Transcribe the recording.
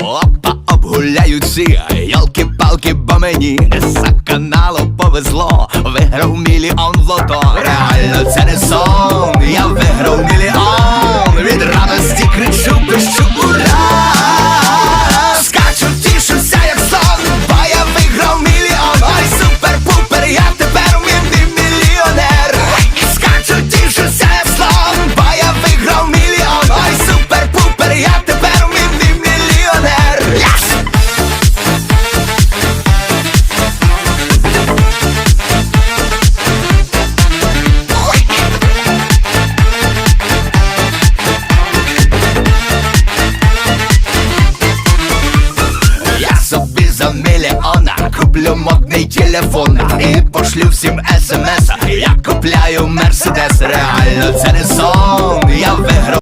Опа, обгуляються, ці Йолки-палки, бо мені за каналу повезло. Виграв мільйон в лото. Реально це не сон за мільйона куплю модний телефон. І пошлю всім смс Я купляю мерседес, реально це не